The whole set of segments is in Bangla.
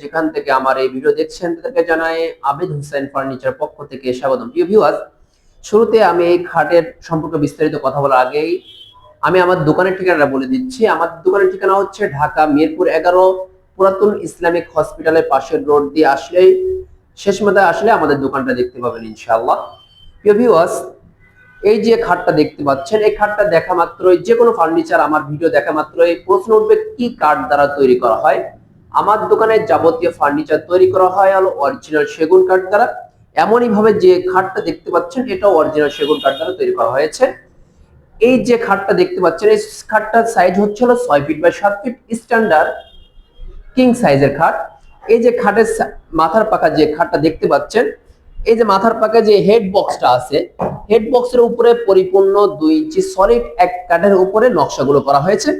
যেখান থেকে আমার এই ভিডিও দেখছেন, তাদেরকে জানাই আবেদ ফার্নিচার পক্ষ থেকে শুরুতে আমি এই খাটের সম্পর্কে বিস্তারিত কথা বলার আগেই আমি আমার দোকানের ঠিকানাটা বলে দিচ্ছি। আমার দোকানের ঠিকানা হচ্ছে ঢাকা মিরপুর এগারো, পুরাতন ইসলামিক হসপিটালের পাশের রোড দিয়ে আসলেই শেষ মাথায় আসলে আমাদের দোকানটা দেখতে পাবেন ইনশাআল্লাহ। এই যে খাটটা দেখতে পাচ্ছেন, এই খাটটা দেখা মাত্রই যে কোনো ফার্নিচার আমার ভিডিও দেখা মাত্রই প্রশ্ন উঠবে, কি কাঠ দ্বারা তৈরি করা হয়? আমার দোকানে যাবতীয় ফার্নিচার তৈরি করা হয় হলো অরিজিনাল সেগুন কাঠ দ্বারা। এমনই ভাবে যে খাটটা দেখতে পাচ্ছেন, এটাও অরিজিনাল সেগুন কাঠ দ্বারা তৈরি করা হয়েছে। এই যে খাটটা দেখতে পাচ্ছেন, এই খাটটার সাইজ হচ্ছে হলো ছয় ফিট বাই সাত ফিট স্ট্যান্ডার্ড কিং সাইজের খাট। এই যে খাটের মাথার পাকা যে খাটটা দেখতে পাচ্ছেন, এই যে মাথার পাকা যে হেড বক্সটা আছে হেড বক্সের উপরে পরিপূর্ণ দুই ইঞ্চি সলিড এক কাঠের উপরে নকশাগুলো করা হয়েছে।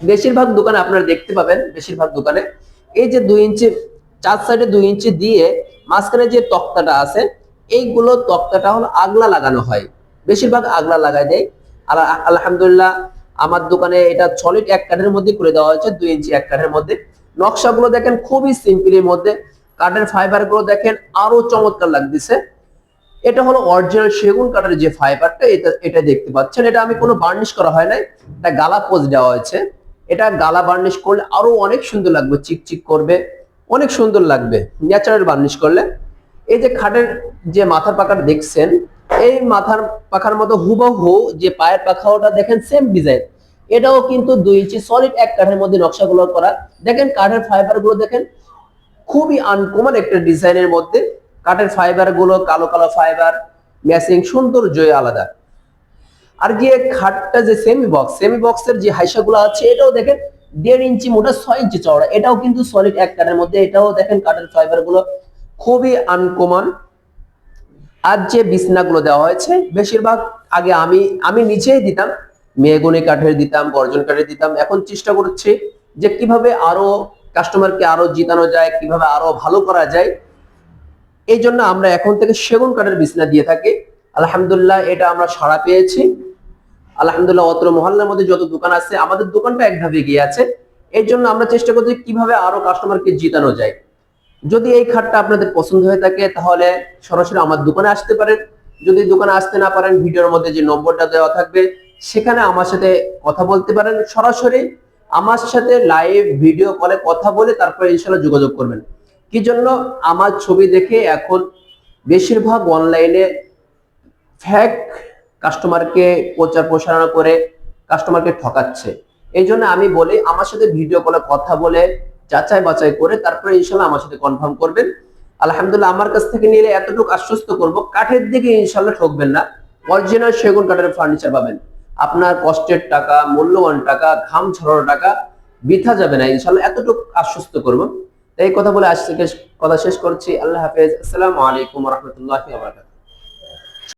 বেশিরভাগ দোকানে আপনারা দেখতে পাবেন, বেশিরভাগ দোকানে এই যে দুই ইঞ্চি চার সাইডে দুই ইঞ্চি দিয়ে মাঝখানে যে তক্তাটা আছে, এইগুলো তক্তাটা হলো আগলা লাগানো হয়। বেশিরভাগ আগলা লাগায় দেয়। আলহামদুলিল্লাহ, আমার দোকানে এটা সলিড এক কাঠের মধ্যে করে দেওয়া হয়েছে, দুই ইঞ্চি এক কাঠের মধ্যে। নকশাগুলো দেখেন খুবই সিম্পলের মধ্যে। কাঠের ফাইবারগুলো দেখেন আরও চমৎকার লাগতেছে। এটা হলো অরিজিনাল সেগুন কাঠের যে ফাইবারটা এটা এটা দেখতে পাচ্ছেন। এটা আমি কোনো বার্নিশ করা হয় নাই, এটা গালা পোজ দেওয়া হয়েছে। এটা গালা বার্নিশ করলে আরও অনেক সুন্দর লাগবে, চিকচিক করবে, অনেক সুন্দর লাগবে। ন্যাচারাল বার্নিশ করলে। এই যে খাটের যে মাথার পাকাটা দেখছেন এই মাথার পাখার মতো হুবহু যে পায়ের পাখা, ওটা দেখেন সেম ডিজাইন এটাও কিন্তু দুই ইঞ্চি সলিড এক কাঠের মধ্যে নকশাগুলো করা। দেখেন কাঠের ফাইবারগুলো দেখেন, খুবই আনকমন একটা ডিজাইনের মধ্যে। কাঠের ফাইবারগুলো কালো কালো ফাইবার ম্যাচিং সৌন্দর্যই আলাদা। আর যে খাটটা যে সেমি বক্স সেমি বক্সের যে হাইসাগুলো আছে, এটাও দেখেন দেড় ইঞ্চি মোটা ছয় ইঞ্চি চওড়া। এটাও কিন্তু সলিড এক কাঠের মধ্যে। এটাও দেখেন কাঠের ফাইবারগুলো খুবই আনকমন আর যে বিছনাগুলো দেওয়া হয়েছে, বেশিরভাগ আগে আমি আমি নিজেই দিতাম মেগুনি কাঠের দিতাম, গর্জন কাঠের দিতাম। এখন চেষ্টা করছি যে কীভাবে আরও কাস্টমারকে আরও জিতানো যায়, কীভাবে আরও ভালো করা যায়। এই জন্য আমরা এখন থেকে সেগুন কাঠের বিছনা দিয়ে থাকি। আলহামদুলিল্লাহ, এটা আমরা সাড়া পেয়েছি। আলহামদুলিল্লাহ, অত্র মহল্লার মধ্যে যত দোকান আছে, আমাদের দোকানটা এক ধাপে এগিয়ে আছে। এর জন্য আমরা চেষ্টা করছি কীভাবে আরও কাস্টমারকে জিতানো যায়। যদি এই খাটটা আপনাদের পছন্দ হয়ে থাকে, তাহলে সরাসরি আমার দোকানে আসতে পারেন। যদি দোকানে আসতে না পারেন, ভিডিওর মধ্যে যে নম্বরটা দেওয়া থাকবে, সেখানে আমার সাথে কথা বলতে পারেন। সরাসরি আমার সাথে লাইভ ভিডিও কলে কথা বলে তারপরে ইনশাল্লাহ যোগাযোগ করবেন। কি জন্য? আমার ছবি দেখে এখন বেশিরভাগ অনলাইনে ফ্যাক কাস্টমারকে প্রচার প্রসারণা করে কাস্টমারকে ঠকাচ্ছে। এই জন্য আমি বলি, আমার সাথে ভিডিও কলে কথা বলে যাচাই বাছাই করে তারপরে ইনশাল্লাহ আমার সাথে কনফার্ম করবেন। আলহামদুলিল্লাহ আমার কাছ থেকে নিলে এতটুকু আশ্বস্ত করব, কাঠের দিকে ইনশাল্লাহ ঠকবেন না। অরিজিনাল সেগুন কাঠের ফার্নিচার পাবেন। আপনার কষ্টের টাকা, মূল্যবান টাকা, ঘাম ছড়ানো টাকা, বৃথা যাবে না। ইনশাল্লাহ এতটুকু আশ্বস্ত করব। তাই এই কথা বলে আজ থেকে কথা শেষ করছি। আল্লাহ হাফেজ। আসসালামু আলাইকুম রহমতুল্লাহ